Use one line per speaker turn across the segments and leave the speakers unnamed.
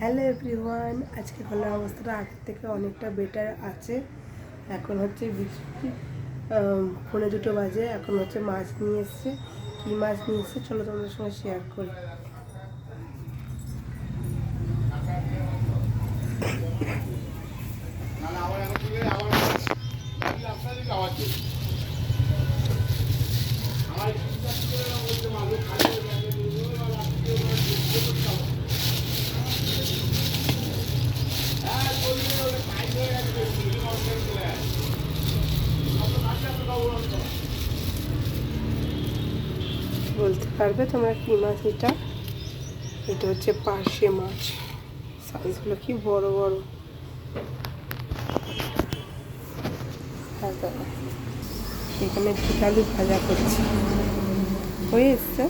Hello everyone, আজকে খোলার অবস্থাটা আগের থেকে অনেকটা বেটার আছে। এখন হচ্ছে বৃষ্টি ফোনে দুটো বাজে, এখন হচ্ছে মাছ নিয়ে এসছে। কী মাছ নিয়ে এসছে? চলো তোমাদের সঙ্গে শেয়ার করি। বলতে পারবে তোমরা কী মাছ এটা? এটা হচ্ছে পার্শে মাছ। সাইজগুলো কি বড় বড়। হ্যাঁ এখানে আলু ভাজা করছি। হয়ে এসছে।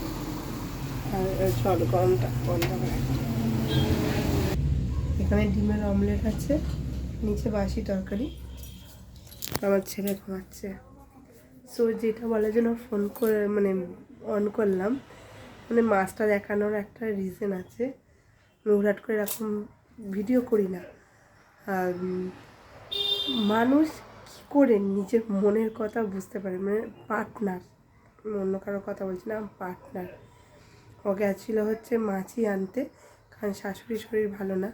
আর জল গরমটা বন্ধ করে এখানে ডিমের অমলেট আছে। নিচে বাসি তরকারি। আমার ছেলে ঘুমাচ্ছে। সো যেটা বলার জন্য ফোন করে মানে অন করলাম মানে মাছটা দেখানোর একটা রিজন আছে। আমি হুটহাট করে এরকম ভিডিও করি না। আর মানুষ কী করে নিজের মনের কথা বুঝতে পারে? মানে পার্টনার অন্য কারোর কথা বলছি না পার্টনার ও গেছিল হচ্ছে মাছই আনতে, কারণ শাশুড়ির শরীর ভালো না।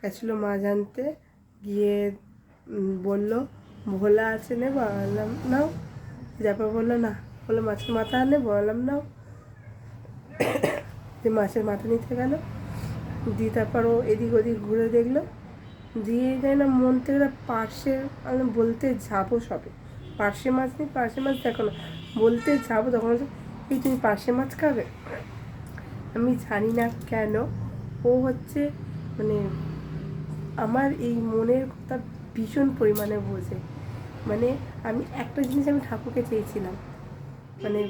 গেছিল মাছ আনতে, গিয়ে বলল, ভোলা আছে নেব নাও। যাপা বলল, না। বলল, মাছের মাথা আনে, বললাম না যে মাছের মাথা নিতে গেল। দিয়ে তারপর ও এদিক ওদিক ঘুরে দেখল। দিয়ে যায় না মন থেকে না পার্শে আমি বলতে যাব সবে। পার্শে মাছ নেই পার্শে মাছ দেখো না। বলতে যাব তখন এই তুমি পার্শে মাছ খাবে? আমি জানি না কেন। ও হচ্ছে মানে আমার এই মনের কথা ভীষণ পরিমাণে বোঝে। মানে আমি একটা জিনিস আমি ঠাকুরকে চেয়েছিলাম। মানে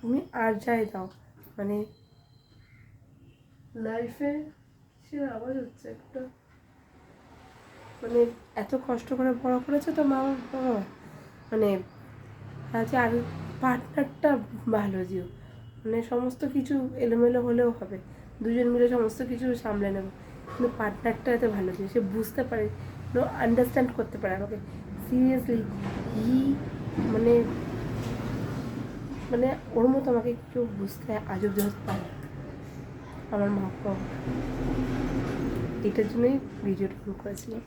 তুমি আর যাই দাও। মানে লাইফে সে আওয়াজ হচ্ছে একটা মানে এত কষ্ট করে বড় করেছে তো মা বাবা। মানে আছে আর পার্টনারটা ভালো যেও মানে সমস্ত কিছু এলোমেলো হলেও হবে। দুজন মিলে সমস্ত কিছু সামলে নেবে। কিন্তু পার্টনারটা এত ভালো ছিল সে বুঝতে পারে আন্ডারস্ট্যান্ড করতে পারে আমাকে। সিরিয়াসলি হি মানে মানে ওর মতো আমাকে কেউ বুঝতে আজব হতে পারে। আমার মা এটার জন্যই ভিডিওটা করেছিলাম।